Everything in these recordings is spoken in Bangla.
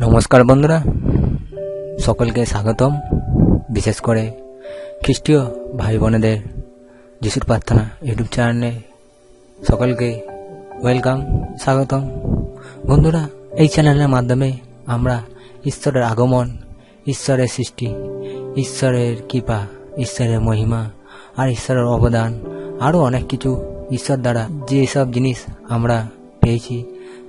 নমস্কার বন্ধুরা। সকলকে স্বাগতম। বিশেষ করে খ্রিস্টীয় ভাই বোনেদের যিশুর প্রার্থনা ইউটিউব চ্যানেলে সকলকে ওয়েলকাম, স্বাগতম। বন্ধুরা, এই চ্যানেলের মাধ্যমে আমরা ঈশ্বরের আগমন, ঈশ্বরের সৃষ্টি, ঈশ্বরের কৃপা, ঈশ্বরের মহিমা আর ঈশ্বরের অবদান আরও অনেক কিছু ঈশ্বর দ্বারা যেসব জিনিস আমরা পেয়েছি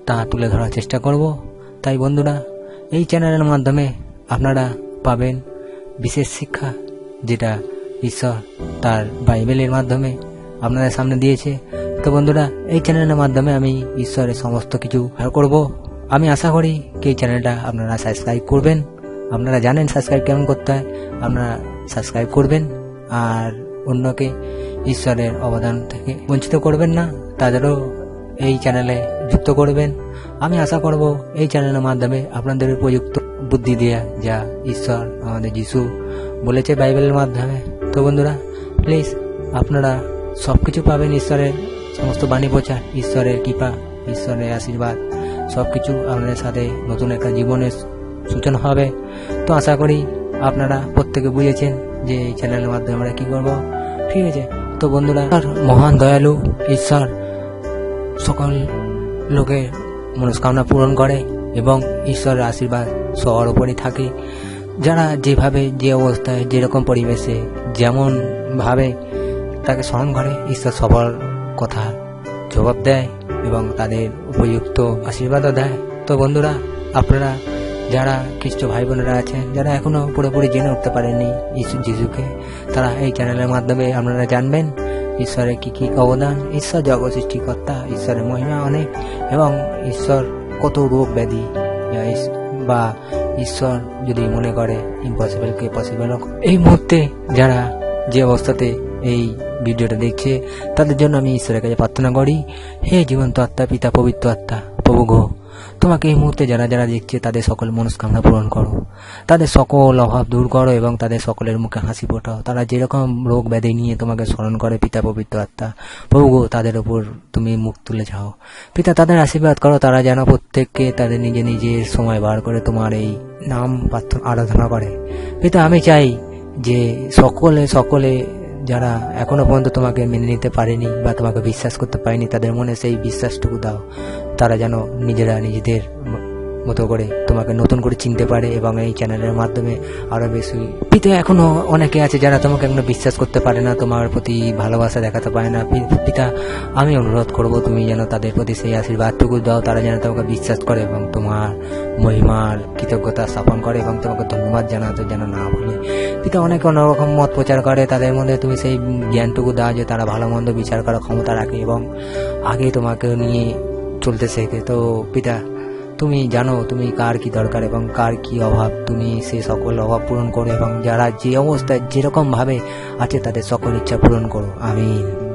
তা তুলে ধরার চেষ্টা করব। তাই বন্ধুরা এই চ্যানেলের মাধ্যমে আপনারা পাবেন বিশেষ শিক্ষা যেটা ঈশ্বর তার বাইবেলের মাধ্যমে আপনাদের সামনে দিয়েছে। তো বন্ধুরা, এই চ্যানেলের মাধ্যমে আমি ঈশ্বরের সমস্ত কিছু হার করব। আমি আশা করি কি এই চ্যানেলটা আপনারা সাবস্ক্রাইব করবেন। আপনারা জানেন সাবস্ক্রাইব কেমন করতে হয়, আপনারা সাবস্ক্রাইব করবেন। আর অন্যকে ঈশ্বরের অবদান থেকে বঞ্চিত করবেন না। তাদেরও এই চ্যানেলে যুক্ত করবেন। আমি আশা করব এই চ্যানেলের মাধ্যমে আপনাদের উপযুক্ত বুদ্ধি দেয়া যা ঈশ্বর আমাদের যিশু বলেছে বাইবেলের মাধ্যমে। তো বন্ধুরা প্লিজ আপনারা সব কিছু পাবেন ঈশ্বরের। সমস্ত বাণী প্রচার, ঈশ্বরের কৃপা, ঈশ্বরের আশীর্বাদ সব কিছু আপনাদের সাথে নতুন একটা জীবনের সূচনা হবে। তো আশা করি আপনারা প্রত্যেকে বুঝেছেন যে এই চ্যানেলের মাধ্যমে আমরা কী করব। ঠিক আছে, তো বন্ধুরা, মহান দয়ালু ঈশ্বর সকল লোকের মনস্কামনা পূরণ করে এবং ঈশ্বরের আশীর্বাদ সবার উপরই থাকে। যারা যেভাবে যে অবস্থায়, যেরকম পরিবেশে, যেমন ভাবে তাকে স্মরণ করে, ঈশ্বর সবার কথা জবাব দেয় এবং তাদের উপযুক্ত আশীর্বাদও দেয়। তো বন্ধুরা, আপনারা যারা খ্রিস্ট ভাই বোনেরা আছেন, যারা এখনও পুরোপুরি জেনে উঠতে পারেননি যিশু যিশুকে, তারা এই চ্যানেলের মাধ্যমে আপনারা জানবেন ঈশ্বরের কি কি অবদান? ঈশ্বর জগৎ সৃষ্টিকর্তা, ঈশ্বরের মহিমা অনেক এবং ঈশ্বর কত রোগ ব্যাধি? বা ঈশ্বর যদি মনে করে ইম্পসিবলকে পসিবল এই মুহূর্তে যারা যে অবস্থাতে এই ভিডিওটা দেখছে, তাদের জন্য আমি ঈশ্বরের কাছে প্রার্থনা করি, হে জীবন্ত আত্মা, পিতা পবিত্র আত্মা, প্রভু গো তোমাকে এই মুহূর্তে যারা যারা দেখছে, তাদের সকল মনস্কামনা পূরণ করো। তাদের সকল অভাব দূর করো এবং তাদের সকলের মুখে হাসি ফোটাও। তারা যেরকম রোগ ব্যাধি নিয়ে তোমাকে স্মরণ করে, পিতা পবিত্র আত্মা প্রভু তাদের উপর তুমি মুখ তুলে যাও। পিতা, তাদের আশীর্বাদ করো, তারা যেন প্রত্যেককে তাদের নিজে নিজের সময় বার করে তোমার এই নাম প্রার্থনা, আরাধনা করে। পিতা, আমি চাই যে সকলে সকলে যারা এখনও পর্যন্ত তোমাকে মেনে নিতে পারেনি বা তোমাকে বিশ্বাস করতে পারেনি, তাদের মনে সেই বিশ্বাসটুকু দাও। তারা যেন নিজেরা নিজেদের মতো করে তোমাকে নতুন করে চিনতে পারে এবং এই চ্যানেলের মাধ্যমে আরও বেশি পিতা এখনও অনেকে আছে যারা তোমাকে এখনও বিশ্বাস করতে পারে না, তোমার প্রতি ভালোবাসা দেখাতে পারে না। পিতা, আমি অনুরোধ করব তুমি যেন তাদের প্রতি সেই আশীর্বাদটুকু দাও, তারা যেন তোমাকে বিশ্বাস করে এবং তোমার মহিমার কৃতজ্ঞতা স্থাপন করে এবং তোমাকে ধন্যবাদ জানাতে যেন না ভুলে। পিতা, অনেকে অন্যরকম মত প্রচার করে, তাদের মধ্যে তুমি সেই জ্ঞানটুকু দাও যে তারা ভালো মন্দ বিচার করার ক্ষমতা রাখে এবং আগে তোমাকে নিয়ে চলতে শেখে। তো পিতা তুমি জানো তুমি কার কি দরকার এবং কার কি অভাব। তুমি সে সকল অভাব পূরণ করো এবং যারা যে অবস্থায় যেরকম ভাবে আছে তাদের সকল ইচ্ছা পূরণ করো। আমিন।